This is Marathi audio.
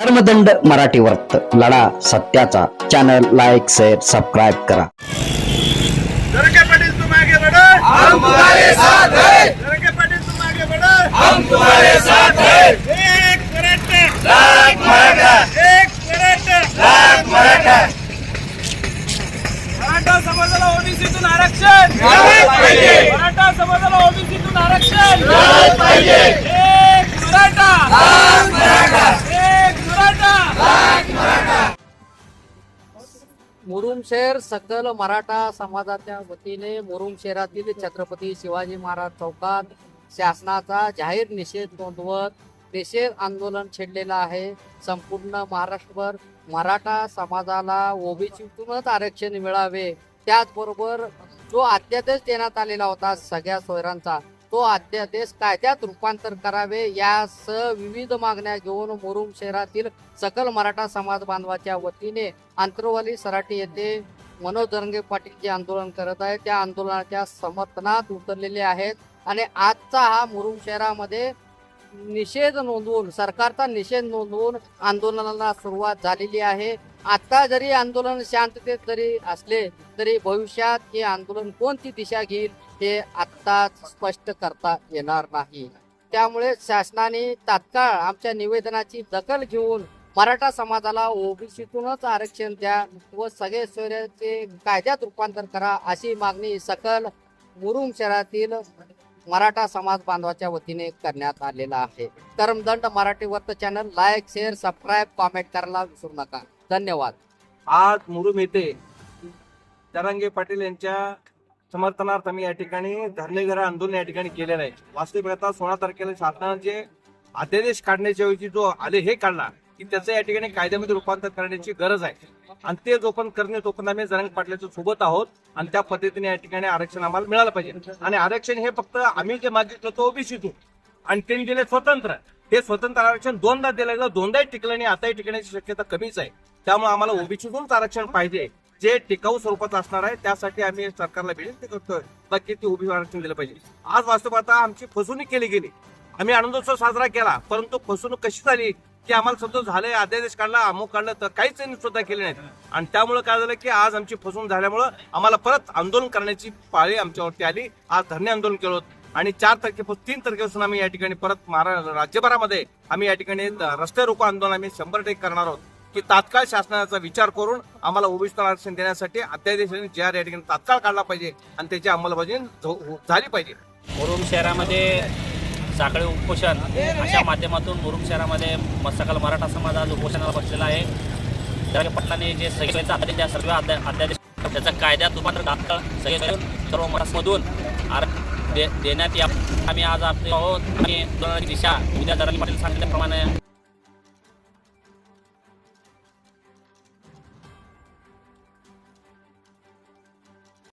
धर्मदंड मराठी वर्त लढा सत्याचा. चॅनल लाईक शेअर सबस्क्राईब करा. जरंगे पाटील तुम आगे बढ़ो हम तुम्हारे साथ हैं. जरंगे पाटील तुम आगे बढ़ो हम तुम्हारे साथ हैं. एक मराठा. लाख मराठा. एक मराठा. लाख मराठा. मराठा समाजाला ओबीसीतून आरक्षण. पाहिजे. मराठा समाजाला ओबीसीतून आरक्षण. मुरुम शहर सकल मराठा समाजाच्या वतीने मुरुम शहरातील छत्रपती शिवाजी महाराज चौकात शासनाचा जाहीर निषेध नोंदवत निषेध आंदोलन छेडलेलं आहे. संपूर्ण महाराष्ट्रभर मराठा समाजाला ओबीसीतूनच आरक्षण मिळावे. त्याचबरोबर जो अत्यादेश देण्यात आलेला होता सगळ्या सोयरांचा तो अध्यादेश कायद्यात रूपांतर करावे यासह विविध मागण्या घेऊन मुरुम शहरातील सकल मराठा समाज बांधवाच्या वतीने आंतरवाली सराटी येथे मनोज दरंगे पाटील जे आंदोलन करत आहे त्या आंदोलनाच्या समर्थनात उतरलेले आहेत. आणि आजचा हा मुरुम शहरामध्ये निषेध नोंदवून सरकारचा निषेध नोंदवून आंदोलनाला सुरुवात झालेली आहे. आता जरी आंदोलन शांततेत जरी असले तरी भविष्यात हे आंदोलन कोणती दिशा घेईल हे आत्ता स्पष्ट करता येणार नाही. त्यामुळे शासनाने तात्काळ आमच्या निवेदनाची दखल घेऊन मराठा समाजाला ओबीसीतूनच आरक्षण द्या व सगळे सोयऱ्याचे कायद्यात रूपांतर करा अशी मागणी सकल मुरुम शहरातील मराठा समाज बांधवाच्या वतीने करण्यात आलेला आहे. कर्मदंड मराठी वर्त channel like share subscribe comment करायला विसरू नका. धन्यवाद. आज मुरुम येथे तरंगे पाटील यांच्या समर्थनार्थ आम्ही या ठिकाणी धरणेघर आंदोलन या ठिकाणी केलेलं आहे वास्तविक आता सोळा तारखेला शासनाने जे अध्यादेश काढण्याच्या ऐवजी जो आले हे काढला की त्याचं या ठिकाणी कायद्यामध्ये रूपांतर करण्याची गरज आहे. आणि ते जोपर्यंत करणे तोपर्यंत आम्ही जरंग पाटल्याच्या सोबत आहोत आणि त्या पद्धतीने या ठिकाणी आरक्षण आम्हाला मिळालं पाहिजे. आणि आरक्षण हे फक्त आम्ही जे मागितलं तो ओबीसीतून. आणि त्यांनी दिले स्वतंत्र. हे स्वतंत्र आरक्षण दोनदा दिलेलं दोनदाही टिकलं आणि आताही टिकण्याची शक्यता कमीच आहे. त्यामुळे आम्हाला ओबीसीतूनच आरक्षण पाहिजे. जे टिकाऊ स्वरूपात असणार आहे त्यासाठी आम्ही सरकारला विनंती करतोय बाकी ती उभी आरक्षण दिलं पाहिजे. आज वास्तव आमची फसवणूक केली गेली. आम्ही आनंदोत्सव साजरा केला परंतु फसवणूक कशी झाली की आम्हाला समजा झालंय अध्यादेश काढला अमुक काढलं तर काहीच सुद्धा केले नाहीत. आणि त्यामुळे काय झालं की आज आमची फसवणूक झाल्यामुळं आम्हाला परत आंदोलन करण्याची पाळी आमच्यावरती आली. आज धरणे आंदोलन केलं आणि चार तारखेपासून तीन तारखेपासून आम्ही या ठिकाणी परत महारा राज्यभरामध्ये आम्ही या ठिकाणी रस्ते रोको आंदोलन आम्ही शंभर टक्के करणार आहोत. की तात्काळ शासनाचा विचार करून आम्हाला ओबीसी आरक्षण देण्यासाठी अध्यादेशाने जे या ठिकाणी तात्काळ काढला पाहिजे आणि त्याची अंमलबजावणी झो- हो, झाली पाहिजे. मुरुम शहरामध्ये साखळी उपोषण अशा माध्यमातून मुरुम शहरामध्ये म- सकल मराठा समाज आज उपोषणाला बसलेला आहे. जरांगे पटलाने जे सगळ्याचा आदेश त्या सर्व अध्यादेश त्याचा कायद्यात रूपांतर तात्काळ सगळे सर्व मराठमधून आर दे- देण्यात या आम्ही आज आपले आहोत आणि दिशा उद्या जरांगे पाटील सांगितल्याप्रमाणे